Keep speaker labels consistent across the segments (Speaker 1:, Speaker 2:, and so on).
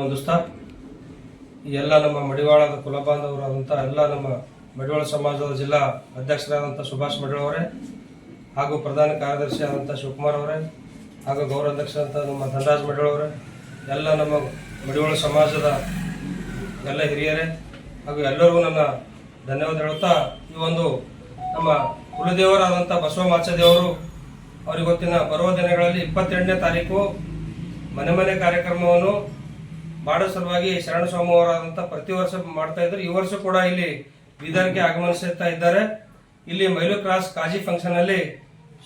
Speaker 1: ಹೊಂದಿಸ್ತಾ ಈ ಎಲ್ಲ ನಮ್ಮ ಮಡಿವಾಳದ ಕುಲಬಾಂಧವರಾದಂಥ ಎಲ್ಲ ನಮ್ಮ ಮಡಿವಾಳ ಸಮಾಜದ ಜಿಲ್ಲಾ ಅಧ್ಯಕ್ಷರಾದಂಥ ಸುಭಾಷ್ ಮಡಿವಾಳ ಅವರೇ, ಹಾಗೂ ಪ್ರಧಾನ ಕಾರ್ಯದರ್ಶಿ ಆದಂಥ ಶಿವಕುಮಾರ್ ಅವರೇ, ಹಾಗೂ ಗೌರವಾಧ್ಯಕ್ಷರಂತ ನಮ್ಮ ಧನರಾಜ್ ಮಡಿವಾಳ ಅವರೇ, ಎಲ್ಲ ನಮ್ಮ ಮಡಿವಾಳ ಸಮಾಜದ ಎಲ್ಲ ಹಿರಿಯರೇ, ಹಾಗೂ ಎಲ್ಲರಿಗೂ ನನ್ನ ಧನ್ಯವಾದ ಹೇಳುತ್ತಾ, ಈ ಒಂದು ನಮ್ಮ ಕುಲದೇವರಾದಂಥ ಬಸವ ಮಾಚದೇವರು ಅವರಿಗೊತ್ತಿನ ಬರುವ ದಿನಗಳಲ್ಲಿ ಇಪ್ಪತ್ತೆಂಟನೇ ತಾರೀಕು ಮನೆ ಮನೆ ಕಾರ್ಯಕ್ರಮವನ್ನು ಮಾಡೋ ಸಲುವಾಗಿ ಶರಣ ಸೋಮವಾರ ಪ್ರತಿ ವರ್ಷ ಮಾಡ್ತಾ ಇದ್ರು ಈ ವರ್ಷ ಕೂಡ ಇಲ್ಲಿ ಬೀದರ್ಗೆ ಆಗಮನಿಸುತ್ತಾ ಇದ್ದಾರೆ. ಇಲ್ಲಿ ಮೈಲು ಕ್ರಾಸ್ ಕಾಜಿ ಫಂಕ್ಷನ್ ಅಲ್ಲಿ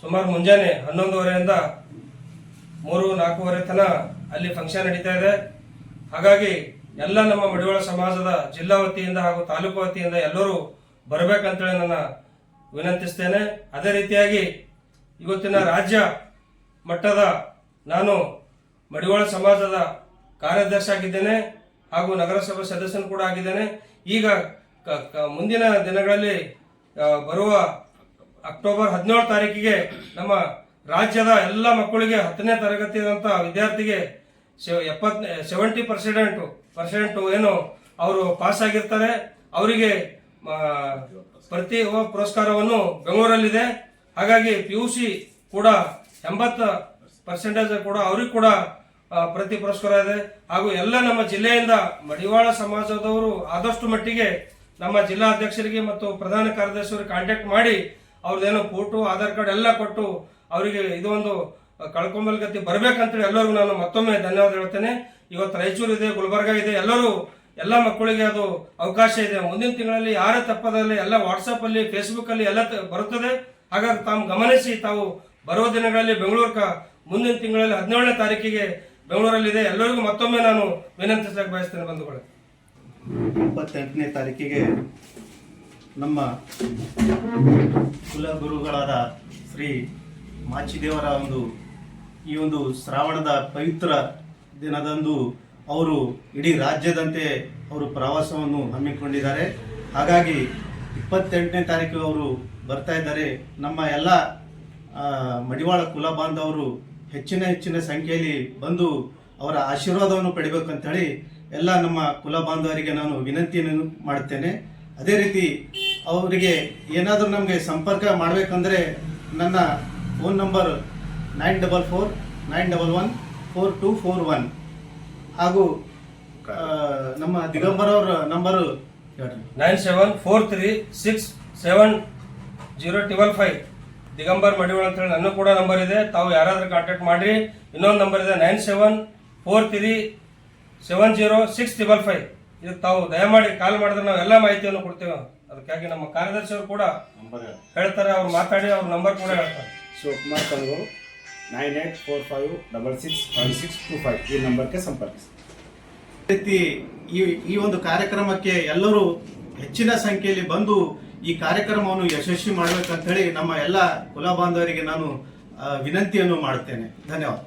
Speaker 1: ಸುಮಾರು ಮುಂಜಾನೆ ಹನ್ನೊಂದುವರೆಯಿಂದ ಮೂರು, ನಾಲ್ಕೂವರೆ ತನ ಅಲ್ಲಿ ಫಂಕ್ಷನ್ ನಡೀತಾ ಇದೆ. ಹಾಗಾಗಿ ಎಲ್ಲ ನಮ್ಮ ಮಡಿವಾಳ ಸಮಾಜದ ಜಿಲ್ಲಾ ವತಿಯಿಂದ ಹಾಗೂ ತಾಲೂಕು ವತಿಯಿಂದ ಎಲ್ಲರೂ ಬರಬೇಕಂತೇಳಿ ನನ್ನ ವಿನಂತಿಸ್ತೇನೆ. ಅದೇ ರೀತಿಯಾಗಿ ಇವತ್ತಿನ ರಾಜ್ಯ ಮಟ್ಟದ ನಾನು ಮಡಿವಾಳ ಸಮಾಜದ ಕಾರ್ಯದರ್ಶಿ ಆಗಿದ್ದೇನೆ ಹಾಗೂ ನಗರಸಭೆ ಸದಸ್ಯನು ಕೂಡ ಆಗಿದ್ದೇನೆ. ಈಗ ಮುಂದಿನ ದಿನಗಳಲ್ಲಿ ಬರುವ ಅಕ್ಟೋಬರ್ ಹದಿನೇಳು ತಾರೀಕಿಗೆ ನಮ್ಮ ರಾಜ್ಯದ ಎಲ್ಲ ಮಕ್ಕಳಿಗೆ ಹತ್ತನೇ ತರಗತಿಯಾದಂಥ ವಿದ್ಯಾರ್ಥಿಗೆ ಎಪ್ಪತ್, ಸೆವೆಂಟಿ ಪರ್ಸೆಂಟ್ ಪರ್ಸೆಂಟ್ ಏನು ಅವರು ಪಾಸ್ ಆಗಿರ್ತಾರೆ. ಅವರಿಗೆ ಪ್ರತಿ ಪುರಸ್ಕಾರವನ್ನು ಬೆಂಗಳೂರಲ್ಲಿದೆ. ಹಾಗಾಗಿ ಪಿ ಯು ಸಿ ಕೂಡ ಎಂಬತ್ತು ಪರ್ಸೆಂಟೇಜ್ ಕೂಡ, ಅವ್ರಿಗೆ ಕೂಡ ಪ್ರತಿ ಪುರಸ್ಕಾರ ಇದೆ. ಹಾಗೂ ಎಲ್ಲ ನಮ್ಮ ಜಿಲ್ಲೆಯಿಂದ ಮಡಿವಾಳ ಸಮಾಜದವರು ಆದಷ್ಟು ಮಟ್ಟಿಗೆ ನಮ್ಮ ಜಿಲ್ಲಾ ಅಧ್ಯಕ್ಷರಿಗೆ ಮತ್ತು ಪ್ರಧಾನ ಕಾರ್ಯದರ್ಶಿಯವರಿಗೆ ಕಾಂಟ್ಯಾಕ್ಟ್ ಮಾಡಿ ಅವ್ರದ್ದೇನೋ ಫೋಟೋ, ಆಧಾರ್ ಕಾರ್ಡ್ ಎಲ್ಲ ಕೊಟ್ಟು ಅವರಿಗೆ ಇದೊಂದು ಕಳ್ಕೊಂಬಲ್ ಗತಿ ಬರ್ಬೇಕಂತೇಳಿ ಎಲ್ಲರಿಗೂ ನಾನು ಮತ್ತೊಮ್ಮೆ ಧನ್ಯವಾದ ಹೇಳ್ತೇನೆ. ಇವತ್ತು ರಾಯಚೂರು ಇದೆ, ಗುಲ್ಬರ್ಗ ಇದೆ, ಎಲ್ಲರೂ ಎಲ್ಲ ಮಕ್ಕಳಿಗೆ ಅದು ಅವಕಾಶ ಇದೆ. ಮುಂದಿನ ತಿಂಗಳಲ್ಲಿ ಯಾರೇ ತಪ್ಪದಲ್ಲಿ ಎಲ್ಲ ವಾಟ್ಸಪ್ ಅಲ್ಲಿ ಫೇಸ್ಬುಕ್ ಅಲ್ಲಿ ಎಲ್ಲ ಬರುತ್ತದೆ. ಹಾಗಾಗಿ ತಾವು ಗಮನಿಸಿ ತಾವು ಬರುವ ದಿನಗಳಲ್ಲಿ ಬೆಂಗಳೂರು ಮುಂದಿನ ತಿಂಗಳಲ್ಲಿ ಹದಿನೇಳನೇ ತಾರೀಕಿಗೆ ಬೆಂಗಳೂರಲ್ಲಿದೆ. ಎಲ್ಲರಿಗೂ ಮತ್ತೊಮ್ಮೆ ನಾನು ವಿನಂತಿಸಲಿಕ್ಕೆ ಬಯಸ್ತೇನೆ ಬಂಧುಗಳೇ.
Speaker 2: ಇಪ್ಪತ್ತೆಂಟನೇ ತಾರೀಕಿಗೆ ನಮ್ಮ ಕುಲಗುರುಗಳಾದ ಶ್ರೀ ಮಾಚಿದೇವರ ಒಂದು, ಈ ಒಂದು ಶ್ರಾವಣದ ಪವಿತ್ರ ದಿನದಂದು ಅವರು ಇಡೀ ರಾಜ್ಯದಂತೆ ಅವರು ಪ್ರವಾಸವನ್ನು ಹಮ್ಮಿಕೊಂಡಿದ್ದಾರೆ. ಹಾಗಾಗಿ ಇಪ್ಪತ್ತೆಂಟನೇ ತಾರೀಕು ಅವರು ಬರ್ತಾ ಇದ್ದಾರೆ. ನಮ್ಮ ಎಲ್ಲ ಮಡಿವಾಳ ಕುಲ ಬಾಂಧವರು ಹೆಚ್ಚಿನ ಹೆಚ್ಚಿನ ಸಂಖ್ಯೆಯಲ್ಲಿ ಬಂದು ಅವರ ಆಶೀರ್ವಾದವನ್ನು ಪಡಿಬೇಕಂತ ಹೇಳಿ ಎಲ್ಲ ನಮ್ಮ ಕುಲ ಬಾಂಧವರಿಗೆ ನಾನು ವಿನಂತಿಯನ್ನು ಮಾಡುತ್ತೇನೆ ಅದೇ ರೀತಿ ಅವರಿಗೆ ಏನಾದರೂ ನಮಗೆ ಸಂಪರ್ಕ ಮಾಡಬೇಕಂದ್ರೆ ನನ್ನ phone number nine double four, nine double one, four two four one. ಹಾಗೂ ನಮ್ಮ ದಿಗಂಬರ್ ಅವರ number
Speaker 1: nine seven four three six seven zero triple five. Digambar Madivala ಅಂತೇಳಿ ನನ್ನ ಕೂಡ ನಂಬರ್ ಇದೆ. ತಾವು ಯಾರಾದರೂ ಕಾಂಟ್ಯಾಕ್ಟ್ ಮಾಡ್ರಿ. ಇನ್ನೊಂದು ನಂಬರ್ ಇದೆ nine seven four three seven zero six triple five. ಇದಕ್ಕೆ ತಾವು ದಯಮಾಡಿ ಕಾಲ್ ಮಾಡಿದ್ರೆ ನಾವು ಎಲ್ಲ ಮಾಹಿತಿಯನ್ನು ಕೊಡ್ತೇವೆ. ಅದಕ್ಕಾಗಿ ನಮ್ಮ ಕಾರ್ಯದರ್ಶಿಯವರು ಕೂಡ ಹೇಳ್ತಾರೆ. ಅವ್ರು ಮಾತಾಡಿ ಅವ್ರ ನಂಬರ್ ಕೂಡ ಹೇಳ್ತಾರೆ.
Speaker 3: Shivakumar Kanagur nine eight four five double six five six two five ಈ ನಂಬರ್ಗೆ ಸಂಪರ್ಕಿಸಿ.
Speaker 2: ರೀತಿ ಈ ಈ ಒಂದು ಕಾರ್ಯಕ್ರಮಕ್ಕೆ ಎಲ್ಲರೂ ಹೆಚ್ಚಿನ ಸಂಖ್ಯೆಯಲ್ಲಿ ಬಂದು ಈ ಕಾರ್ಯಕ್ರಮವನ್ನು ಯಶಸ್ವಿ ಮಾಡಬೇಕಂತ ಹೇಳಿ ನಮ್ಮ ಎಲ್ಲ ಕುಲ ಬಾಂಧವರಿಗೆ ನಾನು ವಿನಂತಿಯನ್ನು ಮಾಡುತ್ತೇನೆ. ಧನ್ಯವಾದ.